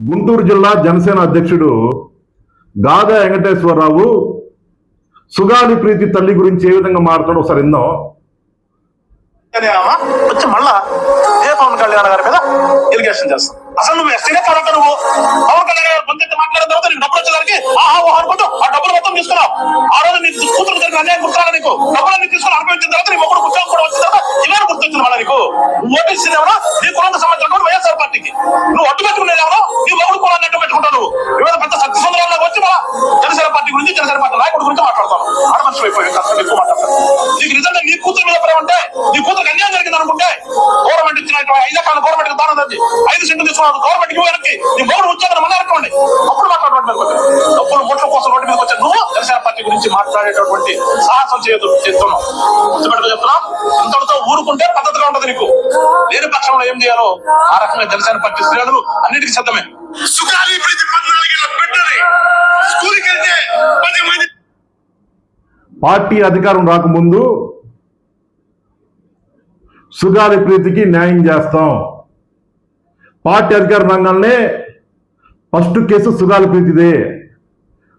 గుంటూరు జిల్లా జనసేన అధ్యక్షుడు గాదా వెంకటేశ్వరరావు సుగాలి ప్రీతి తల్లి గురించి ఏ విధంగా మాట్లాడో ఒకసారి విందాం. వచ్చి మళ్ళా ఏ పవన్ కళ్యాణ్ గారి మీద ఇరిగేషన్ చేస్తాం. అసలు నువ్వు ఎస్టీనే కాదంట నువ్వు. పవన్ కళ్యాణ్ గారు కొంచెం మాట్లాడిన తర్వాత నీకు డబ్బులు వచ్చేదానికి ఆహా ఓహో అనుకుంటూ ఆ డబ్బులు మొత్తం తీసుకున్నావు. ఆ రోజు నీకు కూతురు జరిగిన అన్యాయం గుర్తురాలి నీకు? డబ్బులన్నీ తీసుకుని అనుభవించిన తర్వాత నీ మొగుడు ఉద్యోగం కూడా వచ్చిన తర్వాత ఇవాళ గుర్తొచ్చింది మళ్ళీ నీకు. నువ్వు ఓటేసింది ఎవరో? నీ కులానికి సంబంధించిన వైఎస్ఆర్ పార్టీకి. నువ్వు అడ్డు పెట్టుకునేది కాలం గవర్నమెంట్ దానం ఉంది ఐదు సెంట్లు తీసుకున్నాడు గవర్నమెంట్కి వెనక్కి. నీ మూడు ఉద్యోగాలు మళ్ళీ అనుకోండి అప్పుడు మాట్లాడడం డబ్బులు ఓట్ల కోసం రోడ్డు మీద వచ్చే నువ్వు జనసేన పార్టీ గురించి మాట్లాడేటటువంటి సాహసం చేయదు చేస్తున్నావు. గుర్తుపెట్టుకు చెప్తున్నా. ఇంతటితో ఊరుకుంటే పద్ధతిగా ఉంటది నీకు. లేని పక్షంలో ఏం చేయాలో ఆ రకంగా జనసేన పార్టీ శ్రేణులు అన్నిటికీ సిద్ధమే. సుఖాలి ప్రతి పద్నాలుగేళ్ళ బిడ్డని స్కూల్కి వెళ్తే పది మంది పార్టీ అధికారం రాకముందు సుగాలి ప్రీతికి న్యాయం చేస్తాం. పార్టీ అధికార రంగానే ఫస్ట్ కేసు సుగాలి ప్రీతిదే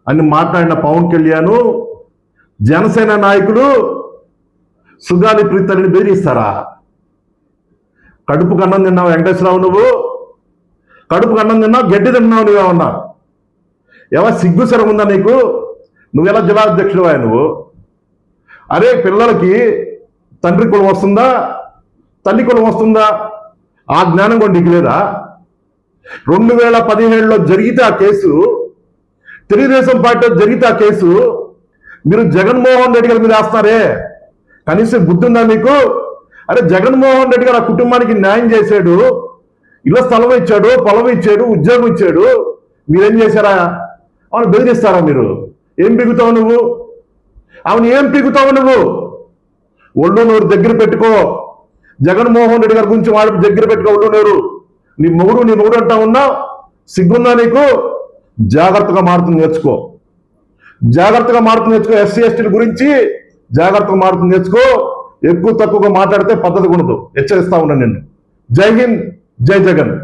అని మాట్లాడిన పవన్ కళ్యాణ్ జనసేన నాయకులు సుగాలి ప్రీతిని బెదిరిస్తారా? కడుపు కన్నం తిన్నావు వెంకటేశ్వరరావు నువ్వు? కడుపు కన్నం తిన్నావు గడ్డి తిన్నావు నువ్వేమన్నా ఎవరు సిగ్గు శరం ఉందా నీకు? నువ్వు ఎలా జిల్లా అధ్యక్షుడు నువ్వు? అరే పిల్లలకి తండ్రి కులం వస్తుందా? తల్లి కులం వస్తుందా? ఆ జ్ఞానం కూడా నీకు లేదా? రెండు వేల పదిహేడులో జరిగితే ఆ కేసు తెలుగుదేశం పార్టీలో జరిగితే ఆ కేసు మీరు జగన్మోహన్ రెడ్డి గారి మీద వేస్తున్నారే కనీసం గుర్తుందా ఉందా మీకు? అరే జగన్మోహన్ రెడ్డి గారు ఆ కుటుంబానికి న్యాయం చేశాడు ఇళ్ళ స్థలం ఇచ్చాడు పొలం ఇచ్చాడు ఉద్యోగం ఇచ్చాడు. మీరేం చేశారా? అవును బెదిరిస్తారా మీరు? ఏం పిగుతావు నువ్వు? అవును ఏం పిగుతావు నువ్వు? ఒళ్ళు నోరు దగ్గర పెట్టుకో. జగన్మోహన్ రెడ్డి గారి గురించి వాడి దగ్గర పెట్టుకో నీ మొగుడు నీ మొగుడు అంటా ఉన్నా సిగ్గుందా నీకు? జాగ్రత్తగా మారుతుంది నేర్చుకో. జాగ్రత్తగా మారుతుంది నేర్చుకో. ఎస్సీ ఎస్టీల గురించి జాగ్రత్తగా మారుతుంది నేర్చుకో. ఎక్కువ తక్కువగా మాట్లాడితే పద్ధతి ఉండదు. హెచ్చరిస్తా ఉన్నాను నేను జై హింద్ జై జగన్.